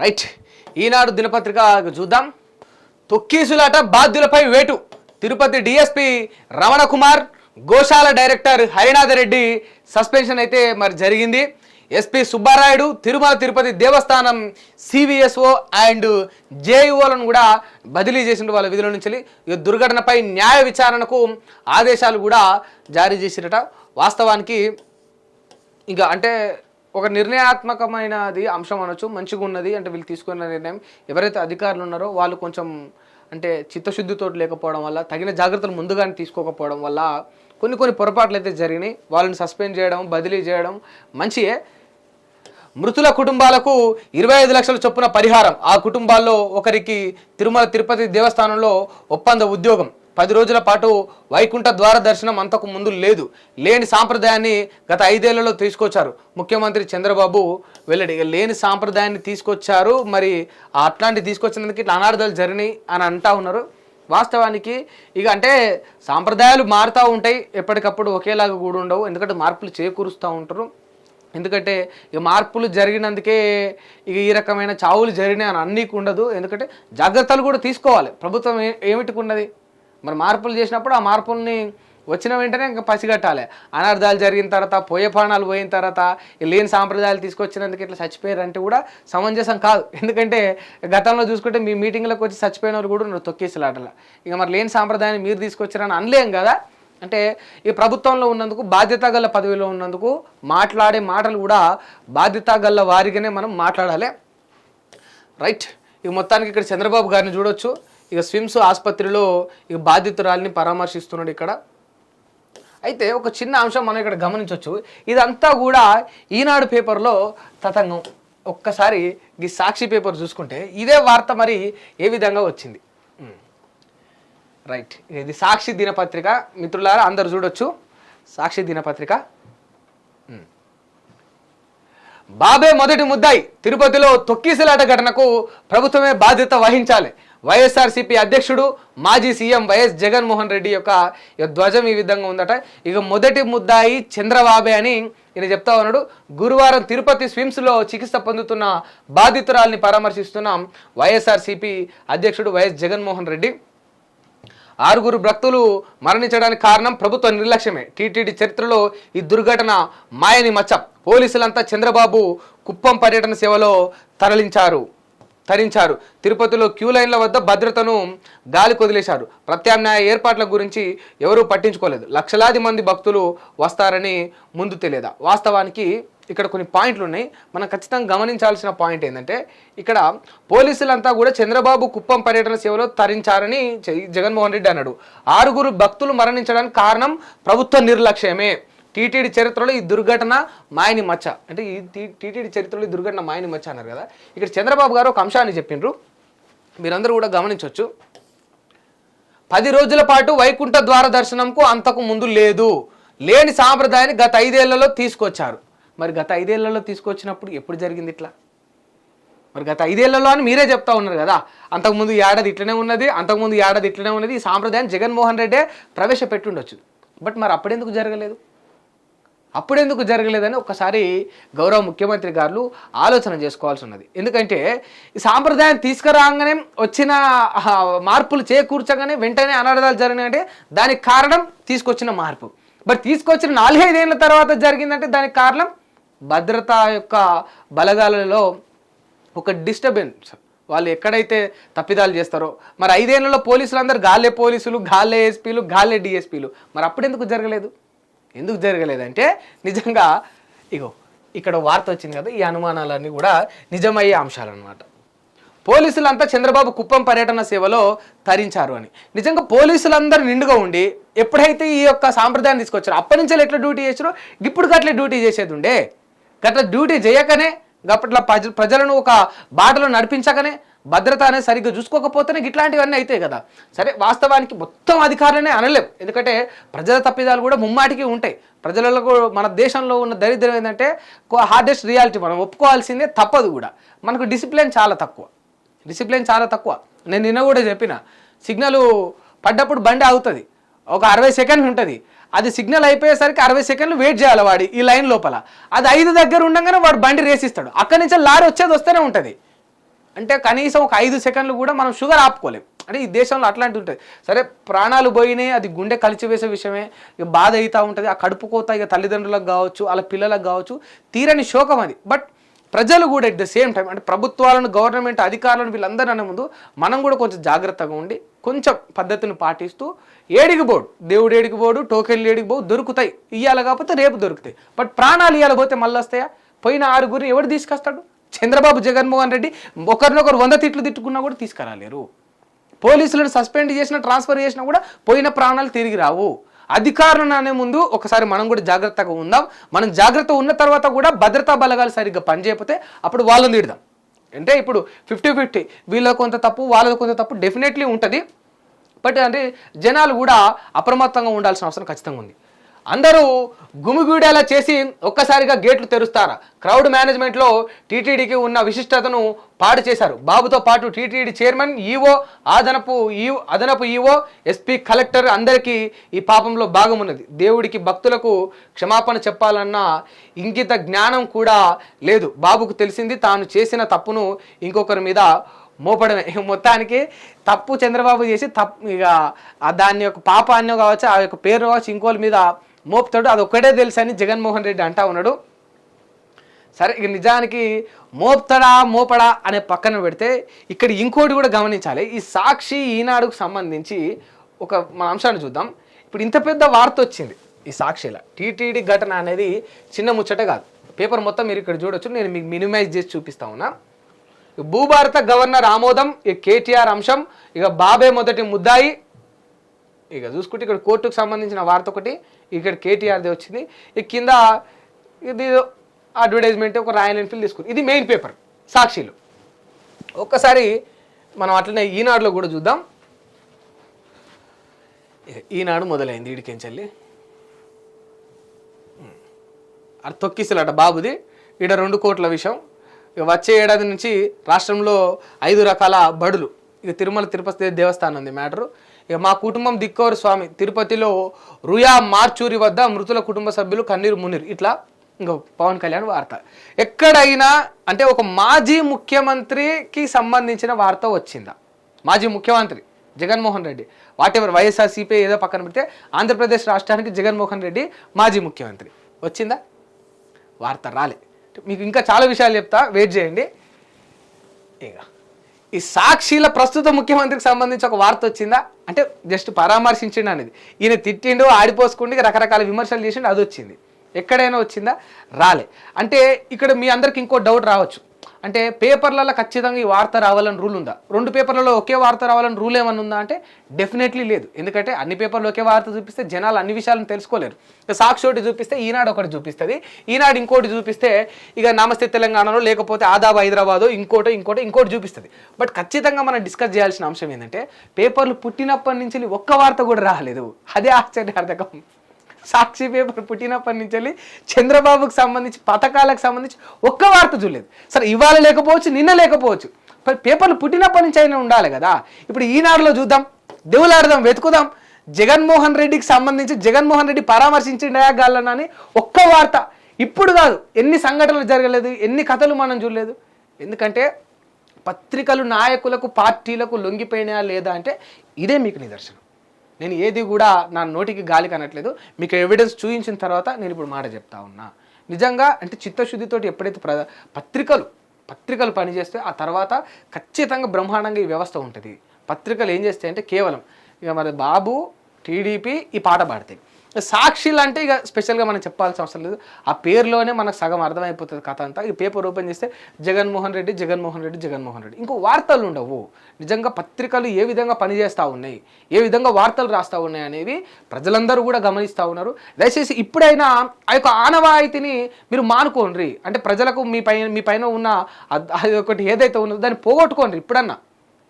Right. ఈనాడు దినపత్రిక చూద్దాం. తొక్కీసులాట బాధ్యులపై వేటు. తిరుపతి డిఎస్పి రమణ కుమార్ గోశాల డైరెక్టర్ హరినాథ రెడ్డి సస్పెన్షన్ అయితే మరి జరిగింది. SP Subbarayudu Tirumala Tirupati Devasthanam CVSO and జేఈఓలను కూడా బదిలీ చేసిన వాళ్ళ విధుల నుంచి. ఈ దుర్ఘటనపై న్యాయ విచారణకు ఆదేశాలు కూడా జారీ చేసిరట. వాస్తవానికి ఇంకా అంటే ఒక నిర్ణయాత్మకమైనది అంశం అనొచ్చు మంచిగా ఉన్నది అంటే వీళ్ళు తీసుకున్న నిర్ణయం. ఎవరైతే అధికారులు ఉన్నారో వాళ్ళు కొంచెం అంటే చిత్తశుద్ధితో లేకపోవడం వల్ల తగిన జాగ్రత్తలు ముందుగానే తీసుకోకపోవడం వల్ల కొన్ని కొన్ని పొరపాట్లు అయితే జరిగినాయి. వాళ్ళని సస్పెండ్ చేయడం బదిలీ చేయడం మంచియే. మృతుల కుటుంబాలకు ఇరవై ఐదు లక్షల చొప్పున పరిహారం. ఆ కుటుంబాల్లో ఒకరికి తిరుమల తిరుపతి దేవస్థానంలో ఒప్పంద ఉద్యోగం. పది రోజుల పాటు వైకుంఠ ద్వార దర్శనం అంతకు ముందు లేదు. లేని సాంప్రదాయాన్ని గత ఐదేళ్ళలో తీసుకొచ్చారు. ముఖ్యమంత్రి చంద్రబాబు వెల్లడి ఇక లేని సాంప్రదాయాన్ని తీసుకొచ్చారు. మరి అట్లాంటి తీసుకొచ్చినందుకు ఇట్లా అనార్థాలు జరిగినాయి అని అంటా ఉన్నారు. వాస్తవానికి ఇక అంటే సాంప్రదాయాలు మారుతూ ఉంటాయి. ఎప్పటికప్పుడు ఒకేలాగా కూడా ఉండవు. ఎందుకంటే మార్పులు చేకూరుస్తూ ఉంటారు. ఎందుకంటే ఇక మార్పులు జరిగినందుకే ఇక ఈ రకమైన చావులు జరిగినాయి అని అన్నీకు ఉండదు. ఎందుకంటే జాగ్రత్తలు కూడా తీసుకోవాలి. ప్రభుత్వం ఏమిటికి ఉన్నది? మరి మార్పులు చేసినప్పుడు ఆ మార్పుల్ని వచ్చిన వెంటనే ఇంకా పసిగట్టాలి. అనర్థాలు జరిగిన తర్వాత పోయే ప్రాణాలు పోయిన తర్వాత ఈ లేని సాంప్రదాయాలు తీసుకొచ్చినందుకు ఇట్లా చచ్చిపోయారు అంటే కూడా సమంజసం కాదు. ఎందుకంటే గతంలో చూసుకుంటే మీ మీటింగ్లకు వచ్చి చచ్చిపోయిన వాళ్ళు కూడా ఉన్నారు తొక్కేసలాటల. ఇక మరి లేని సాంప్రదాయాన్ని మీరు తీసుకొచ్చారని అనలేం కదా? అంటే ఈ ప్రభుత్వంలో ఉన్నందుకు బాధ్యత గల పదవిలో ఉన్నందుకు మాట్లాడే మాటలు కూడా బాధ్యత గల వారిగానే మనం మాట్లాడాలి. రైట్. ఇక మొత్తానికి ఇక్కడ చంద్రబాబు గారిని చూడొచ్చు. ఇక స్విమ్స్ ఆసుపత్రిలో ఇక బాధితురాలిని పరామర్శిస్తున్నాడు ఇక్కడ. అయితే ఒక చిన్న అంశం మనం ఇక్కడ గమనించవచ్చు ఇదంతా కూడా ఈనాడు పేపర్లో తతంగం. ఒక్కసారి ఈ సాక్షి పేపర్ చూసుకుంటే ఇదే వార్త మరి ఏ విధంగా వచ్చింది? రైట్. ఇది సాక్షి దినపత్రిక. మిత్రులారా అందరు చూడొచ్చు. సాక్షి దినపత్రిక. బాబే మొదటి ముద్దాయి. తిరుపతిలో తొక్కిసలాట ఘటనకు ప్రభుత్వమే బాధ్యత వహించాలి. వైఎస్ఆర్సీపీ అధ్యక్షుడు మాజీ సీఎం వైఎస్ జగన్మోహన్ రెడ్డి యొక్క ధ్వజం ఈ విధంగా ఉందట. ఇక మొదటి ముద్దాయి చంద్రబాబే అని ఈయన చెప్తా ఉన్నాడు. గురువారం తిరుపతి స్విమ్స్లో చికిత్స పొందుతున్న బాధితురాల్ని పరామర్శిస్తున్న వైఎస్ఆర్సీపీ అధ్యక్షుడు వైఎస్ జగన్మోహన్ రెడ్డి. ఆరుగురు భక్తులు మరణించడానికి కారణం ప్రభుత్వ నిర్లక్ష్యమే. టీటీడీ చరిత్రలో ఈ దుర్ఘటన మాయని మచ్చ. పోలీసులంతా చంద్రబాబు కుప్పం పర్యటన సేవలో తరలించారు. తరించారు. తిరుపతిలో క్యూ లైన్ల వద్ద భద్రతను గాలి కొదిలేశారు. ప్రత్యామ్నాయ ఏర్పాట్ల గురించి ఎవరూ పట్టించుకోలేదు. లక్షలాది మంది భక్తులు వస్తారని ముందు తెలియదా? వాస్తవానికి ఇక్కడ కొన్ని పాయింట్లు ఉన్నాయి. మనం ఖచ్చితంగా గమనించాల్సిన పాయింట్ ఏంటంటే ఇక్కడ పోలీసులంతా కూడా చంద్రబాబు కుప్పం పర్యటన సేవలో తరించారని జ- జగన్మోహన్ రెడ్డి అన్నాడు. ఆరుగురు భక్తులు మరణించడానికి కారణం ప్రభుత్వ నిర్లక్ష్యమే. టీటీడీ చరిత్రలో ఈ దుర్ఘటన మాయని మచ్చ. అంటే ఈ టీటీడీ చరిత్రలో ఈ దుర్ఘటన మాయని మచ్చ అన్నారు కదా. ఇక్కడ చంద్రబాబు గారు ఒక అంశాన్ని చెప్పిండ్రు. మీరందరూ కూడా గమనించవచ్చు పది రోజుల పాటు వైకుంఠ ద్వార దర్శనంకు అంతకు ముందు లేదు. లేని సాంప్రదాయాన్ని గత ఐదేళ్ళలో తీసుకొచ్చారు. మరి గత ఐదేళ్ళలో తీసుకొచ్చినప్పుడు ఎప్పుడు జరిగింది ఇట్లా? మరి గత ఐదేళ్ళలో అని మీరే చెప్తా ఉన్నారు కదా. అంతకుముందు ఈ ఏడాది ఇట్లనే ఉన్నది అంతకుముందు ఏడాది ఇట్లనే ఉన్నది. ఈ సాంప్రదాయం జగన్మోహన్ రెడ్డే ప్రవేశపెట్టుండొచ్చు. బట్ మరి అప్పుడెందుకు జరగలేదు? అప్పుడెందుకు జరగలేదని ఒకసారి గౌరవ ముఖ్యమంత్రి గారు ఆలోచన చేసుకోవాల్సి ఉన్నది. ఎందుకంటే ఈ సాంప్రదాయం తీసుకురాగానే వచ్చిన మార్పులు చేకూర్చగానే వెంటనే అనర్థాలు జరిగినాయంటే దానికి కారణం తీసుకొచ్చిన మార్పు. బట్ తీసుకొచ్చిన నాలుగైదేళ్ళ తర్వాత జరిగిందంటే దానికి కారణం భద్రత యొక్క బలగాలలో ఒక డిస్టర్బెన్స్. వాళ్ళు ఎక్కడైతే తప్పిదాలు చేస్తారో మరి ఐదేళ్ళలో పోలీసులు అందరు గాలే పోలీసులు గాలే ఎస్పీలు గాలే డిఎస్పీలు. మరి అప్పుడెందుకు జరగలేదు? ఎందుకు జరగలేదంటే నిజంగా ఇగో ఇక్కడ వార్త వచ్చింది కదా ఈ అనుమానాలన్నీ కూడా నిజమయ్యే అంశాలు అనమాట పోలీసులంతా చంద్రబాబు కుప్పం పర్యటన సేవలో తరించారు అని. నిజంగా పోలీసులందరూ నిండుగా ఉండి ఎప్పుడైతే ఈ యొక్క సాంప్రదాయాన్ని తీసుకొచ్చారో అప్పటి నుంచి ఎట్లా డ్యూటీ చేసారో ఇప్పుడు అట్లా డ్యూటీ చేసేది ఉండే. గట్ల డ్యూటీ చేయకనే గప్పట్ల ప్రజ ప్రజలను ఒక బాటలో నడిపించకనే భద్రత అనేది సరిగ్గా చూసుకోకపోతేనే ఇట్లాంటివన్నీ అవుతాయి కదా. సరే వాస్తవానికి మొత్తం అధికారులనే అనలేం. ఎందుకంటే ప్రజల తప్పిదాలు కూడా ముమ్మాటికి ఉంటాయి. ప్రజలలో కూడా మన దేశంలో ఉన్న దరిద్రం ఏంటంటే హార్డెస్ట్ రియాలిటీ మనం ఒప్పుకోవాల్సిందే తప్పదు కూడా. మనకు డిసిప్లిన్ చాలా తక్కువ. డిసిప్లిన్ చాలా తక్కువ. నేను నిన్న కూడా చెప్పిన సిగ్నల్ పడ్డప్పుడు బండి ఆగుతుంది. ఒక అరవై సెకండ్ ఉంటుంది. అది సిగ్నల్ అయిపోయేసరికి అరవై సెకండ్లు వెయిట్ చేయాలి వాడి ఈ లైన్ లోపల. అది ఐదు దగ్గర ఉండగానే వాడు బండి రేసిస్తాడు. అక్కడి నుంచి లారీ వచ్చేది వస్తూనే ఉంటుంది. అంటే కనీసం ఒక ఐదు సెకండ్లు కూడా మనం షుగర్ ఆపుకోలేం. అంటే ఈ దేశంలో అట్లాంటి ఉంటుంది సరే ప్రాణాలు పోయినాయి అది గుండె కలిచివేసే విషయమే. ఇక బాధ అవుతూ ఉంటుంది. ఆ కడుపు కోత ఇక తల్లిదండ్రులకు కావచ్చు వాళ్ళ పిల్లలకు కావచ్చు తీరని శోకం అది. బట్ ప్రజలు కూడా ఎట్ ద సేమ్ టైం అంటే ప్రభుత్వాలను గవర్నమెంట్ అధికారులను వీళ్ళందరూ అనే ముందు మనం కూడా కొంచెం జాగ్రత్తగా ఉండి కొంచెం పద్ధతిని పాటిస్తూ ఏడికి పోడు. దేవుడు ఏడికి పోడు టోకెన్లు ఏడికి పోవు దొరుకుతాయి. ఇయ్యాల కాకపోతే రేపు దొరుకుతాయి. బట్ ప్రాణాలు ఇవ్వాలి పోతే మళ్ళీ వస్తాయా పోయిన ఆరుగురిని ఎవడు తీసుకొస్తాడు? చంద్రబాబు జగన్మోహన్ రెడ్డి ఒకరినొకరు వంద తిట్లు తిట్టుకున్నా కూడా తీసుకురాలేరు. పోలీసులను సస్పెండ్ చేసినా ట్రాన్స్ఫర్ చేసినా కూడా పోయిన ప్రాణాలు తిరిగి రావు. అధికారులను అనే ముందు ఒకసారి మనం కూడా జాగ్రత్తగా ఉందాం. మనం జాగ్రత్త ఉన్న తర్వాత కూడా భద్రతా బలగాలు సరిగ్గా పనిచేయకపోతే అప్పుడు వాళ్ళని తిడదాం. అంటే ఇప్పుడు ఫిఫ్టీ ఫిఫ్టీ వీళ్ళ కొంత తప్పు వాళ్ళ కొంత తప్పు డెఫినెట్లీ ఉంటుంది. బట్ అంటే జనాలు కూడా అప్రమత్తంగా ఉండాల్సిన అవసరం ఖచ్చితంగా ఉంది. అందరూ గుమిగూడేలా చేసి ఒక్కసారిగా గేట్లు తెరుస్తారా? క్రౌడ్ మేనేజ్మెంట్లో టీటీడీకి ఉన్న విశిష్టతను పాడు చేశారు. బాబుతో పాటు టీటీడీ చైర్మన్ ఈవో అదనపు ఈ అదనపు ఈవో ఎస్పీ కలెక్టర్ అందరికీ ఈ పాపంలో భాగం ఉన్నది దేవుడికి భక్తులకు క్షమాపణ చెప్పాలన్న ఇంకిత జ్ఞానం కూడా లేదు. బాబుకు తెలిసింది తాను చేసిన తప్పును ఇంకొకరి మీద మోపడమే. మొత్తానికి తప్పు చంద్రబాబు చేసి తప్పు ఇక ఆ దాని యొక్క పాపాన్ని కావచ్చు ఆ యొక్క పేరు కావచ్చు ఇంకోళ్ళ మీద మోపుతాడు. అది ఒక్కటే తెలుసు అని జగన్మోహన్ రెడ్డి అంటా ఉన్నాడు. సరే ఇక నిజానికి మోపుతాడా మోపడా అనే పక్కన పెడితే ఇక్కడ ఇంకోటి కూడా గమనించాలి. ఈ సాక్షి ఈనాడుకు సంబంధించి ఒక మన అంశాన్ని చూద్దాం. ఇప్పుడు ఇంత పెద్ద వార్త వచ్చింది ఈ సాక్షిలో. టీటీడీ ఘటన అనేది చిన్న ముచ్చట కాదు. పేపర్ మొత్తం మీరు ఇక్కడ చూడొచ్చు. నేను మీకు మినిమైజ్ చేసి చూపిస్తా ఉన్నా. భూభారత గవర్నర్ ఆమోదం ఇక కేటీఆర్ అంశం ఇక బాబే మొదటి ముద్దాయి ఇక చూసుకుంటే ఇక్కడ కోర్టుకు సంబంధించిన వార్త ఒకటి ఇక్కడ కేటీఆర్ది వచ్చింది. ఇక కింద ఇది అడ్వర్టైజ్మెంట్ ఒక రాయల్ ఎన్ఫీల్డ్ తీసుకుంది ఇది మెయిన్ పేపర్ సాక్షిలు. ఒక్కసారి మనం అట్లనే ఈనాడులో కూడా చూద్దాం. ఈనాడు మొదలైంది ఈడికెంచెల్లి అది తొక్కిసలట బాబుది. ఈడ రెండు కోట్ల విషయం ఇక వచ్చే ఏడాది నుంచి రాష్ట్రంలో ఐదు రకాల బడులు. ఇది తిరుమల తిరుపతి దేవస్థానం ఉంది మ్యాటరు. ఇక మా కుటుంబం దిక్కోరు స్వామి. తిరుపతిలో రుయా మార్చూరి వద్ద మృతుల కుటుంబ సభ్యులు కన్నీరు మున్నీరు. ఇట్లా ఇంకో పవన్ కళ్యాణ్ వార్త. ఎక్కడైనా అంటే ఒక మాజీ ముఖ్యమంత్రికి సంబంధించిన వార్త వచ్చిందా? మాజీ ముఖ్యమంత్రి Jaganmohan Reddy. Whatever CPI ఏదో పక్కన పెడితే ఆంధ్రప్రదేశ్ రాష్ట్రానికి జగన్మోహన్ రెడ్డి మాజీ ముఖ్యమంత్రి. వచ్చిందా? వార్త రాలే. మీకు ఇంకా చాలా విషయాలు చెప్తా. వెయిట్ చేయండి. ఇక. ఈ సాక్షిల ప్రస్తుత ముఖ్యమంత్రికి సంబంధించి ఒక వార్త వచ్చిందా? అంటే జస్ట్ పరామర్శించిండు అనేది. ఈయన తిట్టిండు ఆడిపోసుకుండి రకరకాల విమర్శలు చేసిండు అది వచ్చింది. ఎక్కడైనా వచ్చిందా? రాలే. అంటే ఇక్కడ మీ అందరికి ఇంకో డౌట్ రావచ్చు. అంటే పేపర్లలో ఖచ్చితంగా ఈ వార్త రావాలని రూల్ ఉందా? రెండు పేపర్లలో ఒకే వార్త రావాలని రూల్ ఏమన్నా ఉందా అంటే డెఫినెట్లీ లేదు. ఎందుకంటే అన్ని పేపర్లు ఒకే వార్త చూపిస్తే జనాలు అన్ని విషయాలను తెలుసుకోలేరు. ఇక సాక్షి ఒకటి చూపిస్తే ఈనాడు ఒకటి చూపిస్తుంది. ఈనాడు ఇంకోటి చూపిస్తే ఇక నమస్తే తెలంగాణలో లేకపోతే ఆదాబ్ హైదరాబాదు ఇంకోటి ఇంకోటి ఇంకోటి చూపిస్తుంది. బట్ ఖచ్చితంగా మనం డిస్కస్ చేయాల్సిన అంశం ఏంటంటే పేపర్లు పుట్టినప్పటి నుంచి ఒక్క వార్త కూడా రాలేదు. అదే ఆశ్చర్యార్థకం సాక్షి పేపర్ పుట్టినప్పటి నుంచి వెళ్ళి చంద్రబాబుకు సంబంధించి పథకాలకు సంబంధించి ఒక్క వార్త చూడలేదు. సరే ఇవాళ లేకపోవచ్చు నిన్న లేకపోవచ్చు. పేపర్లు పుట్టినప్పటి నుంచి అయినా ఉండాలి కదా. ఇప్పుడు ఈనాడులో చూద్దాం దేవులాడదాం వెతుకుదాం. జగన్మోహన్ రెడ్డికి సంబంధించి జగన్మోహన్ రెడ్డి పరామర్శించిండా గాళ్ళనని ఒక్క వార్త. ఇప్పుడు కాదు ఎన్ని సంఘటనలు జరగలేదు ఎన్ని కథలు మనం చూడలేదు. ఎందుకంటే పత్రికలు నాయకులకు పార్టీలకు లొంగిపోయినాయా లేదా అంటే ఇదే మీకు నిదర్శనం. నేను ఏది కూడా నా నోటికి గాలి కనట్లేదు. మీకు ఎవిడెన్స్ చూపించిన తర్వాత నేను ఇప్పుడు మాట చెప్తా ఉన్నా. నిజంగా అంటే చిత్తశుద్ధితోటి ఎప్పుడైతే ప్ర పత్రికలు పత్రికలు పనిచేస్తే ఆ తర్వాత ఖచ్చితంగా బ్రహ్మాండంగా ఈ వ్యవస్థ ఉంటుంది. పత్రికలు ఏం చేస్తాయి అంటే కేవలం ఇక మరి బాబు టీడీపీ ఈ పాట పాడతాయి. సాక్షిలు అంటే ఇక స్పెషల్గా మనం చెప్పాల్సిన అవసరం లేదు. ఆ పేరులోనే మనకు సగం అర్థమైపోతుంది కథ అంతా. ఈ పేపర్ ఓపెన్ చేస్తే జగన్మోహన్ రెడ్డి జగన్మోహన్ రెడ్డి జగన్మోహన్ రెడ్డి. ఇంకో వార్తలు ఉండవు. నిజంగా పత్రికలు ఏ విధంగా పనిచేస్తూ ఉన్నాయి? ఏ విధంగా వార్తలు రాస్తూ ఉన్నాయి అనేవి ప్రజలందరూ కూడా గమనిస్తూ ఉన్నారు. దయచేసి ఇప్పుడైనా ఆ యొక్క ఆనవాయితీని మీరు మానుకోండి. అంటే ప్రజలకు మీ పైన మీ పైన ఉన్న అది ఒకటి ఏదైతే ఉన్నదో దాన్ని పోగొట్టుకోండి. ఇప్పుడన్నా.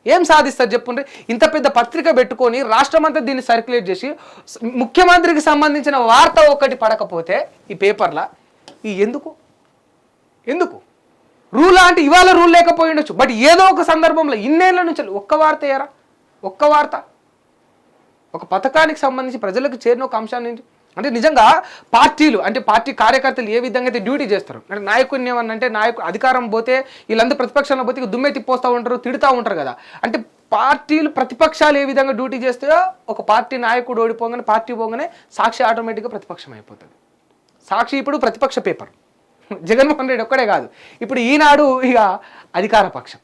ఏం సాధిస్తారు చెప్పుండ్రి? ఇంత పెద్ద పత్రిక పెట్టుకొని రాష్ట్రమంతా దీన్ని సర్క్యులేట్ చేసి ముఖ్యమంత్రికి సంబంధించిన వార్త ఒక్కటి పడకపోతే ఈ పేపర్లా ఈ ఎందుకు? ఎందుకు? రూల్ అంటే ఇవాళ రూల్ లేకపోయి ఉండొచ్చు. బట్ ఏదో ఒక సందర్భంలో ఇన్నేళ్ళ నుంచి ఒక్క వార్త ఏరా? ఒక్క వార్త? ఒక పథకానికి సంబంధించి ప్రజలకు చేరిన ఒక అంశాన్ని అంటే నిజంగా పార్టీలు అంటే పార్టీ కార్యకర్తలు ఏ విధంగా అయితే డ్యూటీ చేస్తారు? అంటే నాయకుడిని ఏమన్నా అంటే నాయకు అధికారం పోతే వీళ్ళందరూ ప్రతిపక్షంలో పోతే దుమ్మె తిప్పొస్తూ ఉంటారు తిడుతూ ఉంటారు కదా. అంటే పార్టీలు ప్రతిపక్షాలు ఏ విధంగా డ్యూటీ చేస్తాయో ఒక పార్టీ నాయకుడు ఓడిపోగానే పార్టీ పోగానే సాక్షి ఆటోమేటిక్గా ప్రతిపక్షం అయిపోతుంది. సాక్షి ఇప్పుడు ప్రతిపక్ష పేపర్. జగన్మోహన్ రెడ్డి ఒక్కడే కాదు. ఇప్పుడు ఈనాడు ఇక అధికార పక్షం.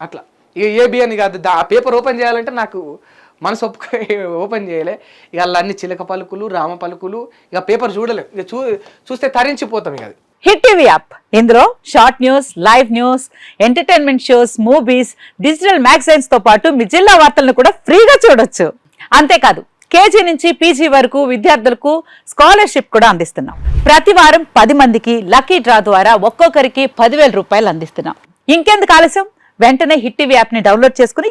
అట్లా. ఇక ఏబిఎన్ అని కాదు. దా- ఆ పేపర్ ఓపెన్ చేయాలంటే నాకు మనసు ఒప్పుక ఓపెన్ చేయలే. ఇక అన్ని చిలక పలుకులు రామ పలుకులు ఇక పేపర్ చూడలేం. ఇక చూ చూస్తే తరించిపోతాం ఇక అది. Hit TV app. ఇందులో short news live news entertainment shows movies digital మ్యాగజైన్స్తో పాటు మీ జిల్లా వార్తలను కూడా ఫ్రీగా చూడొచ్చు. అంతేకాదు కేజీ నుంచి పీజీ వరకు విద్యార్థులకు స్కాలర్షిప్ కూడా అందిస్తున్నాం. ప్రతి వారం పది మందికి లక్కీ డ్రా ద్వారా ఒక్కొక్కరికి పదివేల రూపాయలు అందిస్తున్నాం. ఇంకెందుకు ఆలస్యం? వెంటనే హిట్ టీవీ యాప్ని డౌన్లోడ్ చేసుకుని